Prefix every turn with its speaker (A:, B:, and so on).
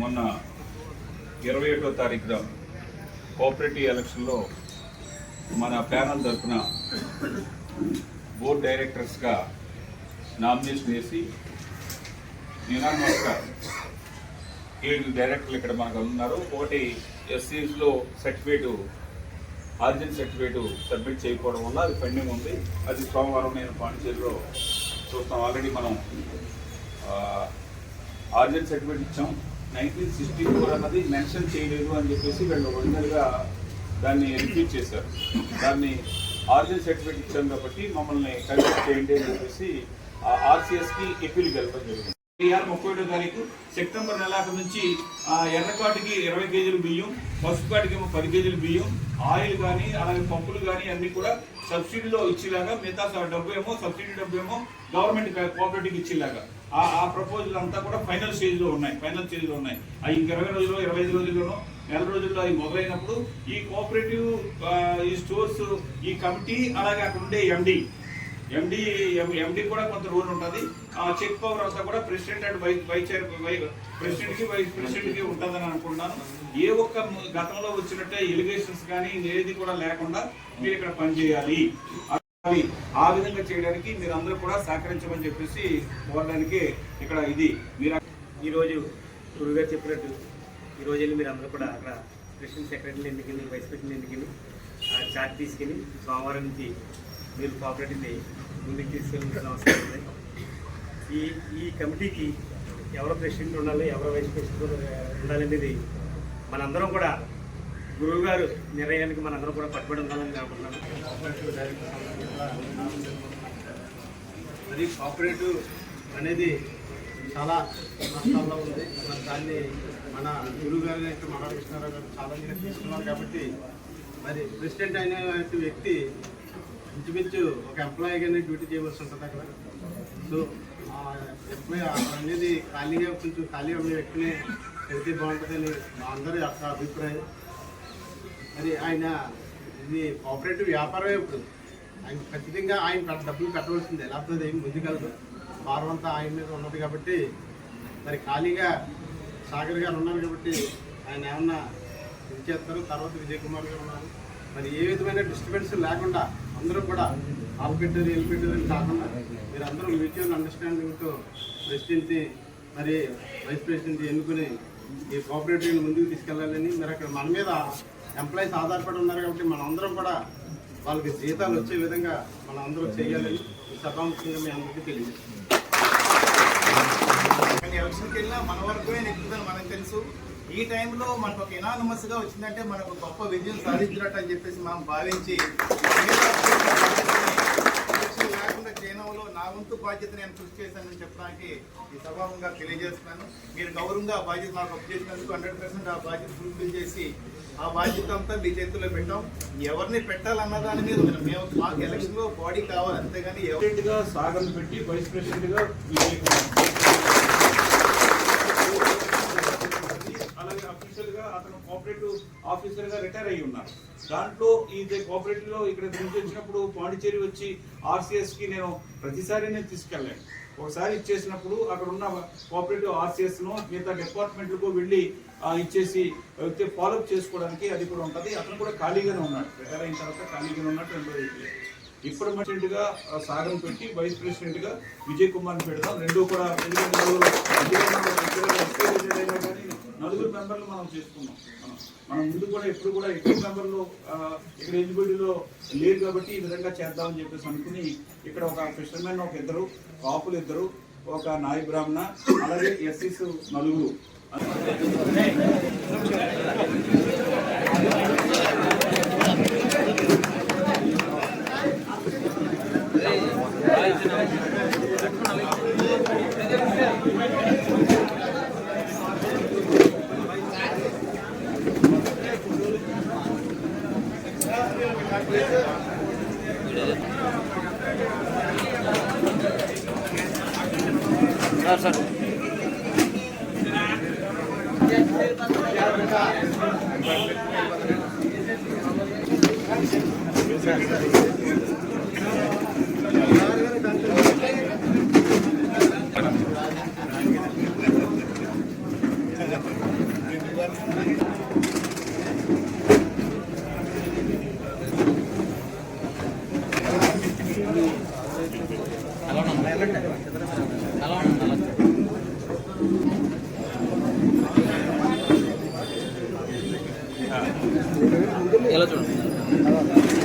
A: మొన్న ఇరవై ఒకటో తారీఖున కోఆపరేటివ్ ఎలక్షన్లో మన ప్యానల్ తరఫున బోర్డ్ డైరెక్టర్స్గా నామినేషన్ వేసి నినామస్గా ఏడు డైరెక్టర్లు ఇక్కడ మనకు ఉన్నారు. ఒకటి ఎస్సీస్లో సర్టిఫికేటు ఆర్జిన్ సర్టిఫికేట్ సబ్మిట్ చేయకపోవడం వల్ల అది పెండింగ్ ఉంది. అది సోమవారం నేను పాండిచేరిలో చూస్తాం. ఆల్రెడీ మనం ఆర్జిన్ సర్టిఫికేట్ ఇచ్చాం. నైన్టీన్ సిక్స్టీ ఫోర్ అన్నది మెన్షన్ చేయలేదు అని చెప్పేసి వీళ్ళు ఒరిజినల్గా దాన్ని రిపీట్ చేశారు దాన్ని ఆరిజినల్ సర్టిఫికేట్ ఇచ్చాం కాబట్టి మమ్మల్ని కన్సిడర్ చేయండి అని చెప్పేసి ఆర్సీఎస్కి ఎప్పీల్ వెళ్ళడం జరిగింది. ఇవాళ ముప్పై ఒకటో తారీఖు సెప్టెంబర్ నెలాఖరు నుంచి ఎర్రకాటికి ఇరవై కేజీలు బియ్యం పసుపు కాటికి ఏమో పది కేజీలు బియ్యం ఆయిల్ కానీ అలాగే పప్పులు కానీ అన్నీ కూడా సబ్సిడీలో ఇచ్చేలాగా మిగతా డబ్బు ఏమో సబ్సిడీ డబ్బు ఏమో గవర్నమెంట్ కోఆపరేటివ్కి ఇచ్చేలాగా. ఆ ఆ ప్రపోజల్ అంతా కూడా ఫైనల్ స్టేజ్లో ఉన్నాయి ఫైనల్ స్టేజ్లో ఉన్నాయి. అవి ఇంక ఇరవై రోజుల్లో ఇరవై ఐదు రోజుల్లోనో నెల రోజుల్లో అవి మొదలైనప్పుడు ఈ కోఆపరేటివ్ ఈ స్టోర్స్ ఈ కమిటీ అలాగే అక్కడ ఉండే ఎండి ఎండి ఎండి కూడా కొంత రూల్ ఉంటుంది. ఆ చెక్ పవర్ అంతా కూడా president and vice vice chair ప్రెసిడెంట్కి vice ప్రెసిడెంట్కి ఉంటుందని అనుకుంటున్నాను. ఏ ఒక్క గతంలో వచ్చినట్టే ఎలిగేషన్స్ కానీ ఏది కూడా లేకుండా మీరు ఇక్కడ పనిచేయాలి. ఆ విధంగా చేయడానికి మీరు అందరూ కూడా సహకరించమని చెప్పేసి కోరడానికి ఇక్కడ ఇది మీరు
B: ఈరోజు గురుగారు చెప్పినట్టు ఈ రోజు వెళ్ళి మీరు అందరూ కూడా అక్కడ ప్రెసిడెంట్ సెక్రటరీని ఎన్నికని వైస్ ప్రెసిడెంట్ ఎన్నికని చార్ట్ తీసుకెళ్ళి సోమవారం నుంచి మీరు కోఆపరేటివ్ని ముందుకు తీసుకెళ్ళిన అవసరం ఉంది. ఈ ఈ కమిటీకి ఎవరు ప్రెసిడెంట్ ఉండాలి ఎవరు వైస్ ప్రెసిడెంట్ ఉండాలనేది మనందరం కూడా గురువు గారు నిర్ణయానికి మనందరం కూడా పట్టుబడి ఉండాలని అనుకుంటున్నాను
C: మరి కోఆపరేటివ్ అనేది చాలా నష్టాల్లో ఉంది. మరి దాన్ని మన గురువు గారు అయితే మన కృష్ణారావు గారు చాలా తీసుకున్నారు కాబట్టి మరి ప్రెసిడెంట్ అయిన వ్యక్తి ఇంచుమించు ఒక ఎంప్లాయీగానే డ్యూటీ చేయవలసి ఉంటుంది అక్కడ. సో ఆ ఎంప్లాయీ అనేది ఖాళీగా కొంచెం ఖాళీ ఉండే వ్యక్తిని పెడితే బాగుంటుందని మా అందరి యొక్క అభిప్రాయం. మరి ఆయన ఇది కోఆపరేటివ్ వ్యాపారమే ఇప్పుడు. ఆయన ఖచ్చితంగా ఆయన డబ్బులు కట్టవలసిందే. లేకపోతే ఏం ముందుకెళ్ళదు భారం అంతా ఆయన మీద ఉన్నది కాబట్టి మరి ఖాళీగా సాగర్ గారు ఉన్నారు కాబట్టి ఆయన ఏమన్నా ఇది చేస్తారు? తర్వాత విజయ్ కుమార్ గారు ఉన్నారు. మరి ఏ విధమైన డిస్టర్బెన్స్ లేకుండా అందరూ కూడా ఆల్పెట్టారు ఎల్పెట్టారు అని కాకుండా మీరు అందరూ మ్యూచువల్ అండర్స్టాండింగ్తో ప్రెసిడెంట్ని మరి వైస్ ప్రెసిడెంట్ ఎన్నుకుని ఈ కోఆపరేటివ్ని ముందుకు తీసుకెళ్ళాలని మరి అక్కడ మన మీద ఎంప్లాయీస్ ఆధారపడి ఉన్నారు కాబట్టి మనందరం అందరం కూడా వాళ్ళకి జీతాలు వచ్చే విధంగా మనం అందరూ చేయాలని ఈ సభాముఖంగా మీ అందరికీ తెలియజేస్తున్నాం
D: కానీ ఎలక్షన్కి వెళ్ళినా మన వరకు నెక్కుతుందని మనకు తెలుసు. ఈ టైంలో మనకు ఒక ఇనానమస్గా వచ్చిందంటే మనకు గొప్ప విజయం సాధించినట్టు అని చెప్పేసి మనం భావించి లేకుండా చేయడంలో నా వంతు బాధ్యత నేను కృషి చేశానని చెప్పడానికి ఈ సభాముగా తెలియజేస్తున్నాను. మీరు గౌరవంగా ఆ బాధ్యత నాకు అప్పచేసినందుకు హండ్రెడ్ పర్సెంట్ ఆ బాధ్యత ఫుల్ఫిల్ చేసి ఆ బాధ్యత అంతా మీ చేతుల్లో పెట్టాం. ఎవరిని పెట్టాలన్న దాని మీద మేము మాకు ఎలక్షన్లో బాడీ కావాలి అంతేగాని
A: ఎవరిగా సాగం పెట్టి వైస్ ప్రెసిడెంట్గా అతను కోఆపరేటివ్ ఆఫీసర్గా రిటైర్ అయ్యి ఉన్నారు. దాంట్లో ఈ కోఆపరేటివ్లో ఇక్కడ నుంచి వచ్చినప్పుడు పాండిచేరి వచ్చి ఆర్సీఎస్కి నేను ప్రతిసారి నేను తీసుకెళ్ళాను. ఒకసారి ఇచ్చేసినప్పుడు అక్కడ ఉన్న కోఆపరేటివ్ ఆర్సీఎస్ను మిగతా డిపార్ట్మెంట్లకు వెళ్ళి ఇచ్చేసి అయితే ఫాలోఅప్ చేసుకోవడానికి అది కూడా ఉంటుంది. అతను కూడా ఖాళీగానే ఉన్నాడు. రిటైర్ అయిన తర్వాత ఖాళీగానే ఉన్నట్టు రెండో వ్యక్తి. ఇప్పుడు ప్రెసిడెంట్గా సాగం పెట్టి వైస్ ప్రెసిడెంట్గా విజయ్ కుమార్ పెడదాం. రెండు కూడా నలుగురు మెంబర్లు మనం చేసుకున్నాం మనం ముందు కూడా ఎప్పుడు కూడా ఎక్కువ మెంబర్లు ఇక్కడ ఎలిజిబిలిటీలో లేరు కాబట్టి ఈ విధంగా చేద్దామని చెప్పేసి అనుకుని ఇక్కడ ఒక ఫిషర్మెన్ ఒక ఇద్దరు కాపులు ఇద్దరు ఒక నాయ బ్రాహ్మణ అలాగే ఎస్సీస్ నలుగురు
E: Thank you.
A: Sir sir sir. ఎలా చూడండి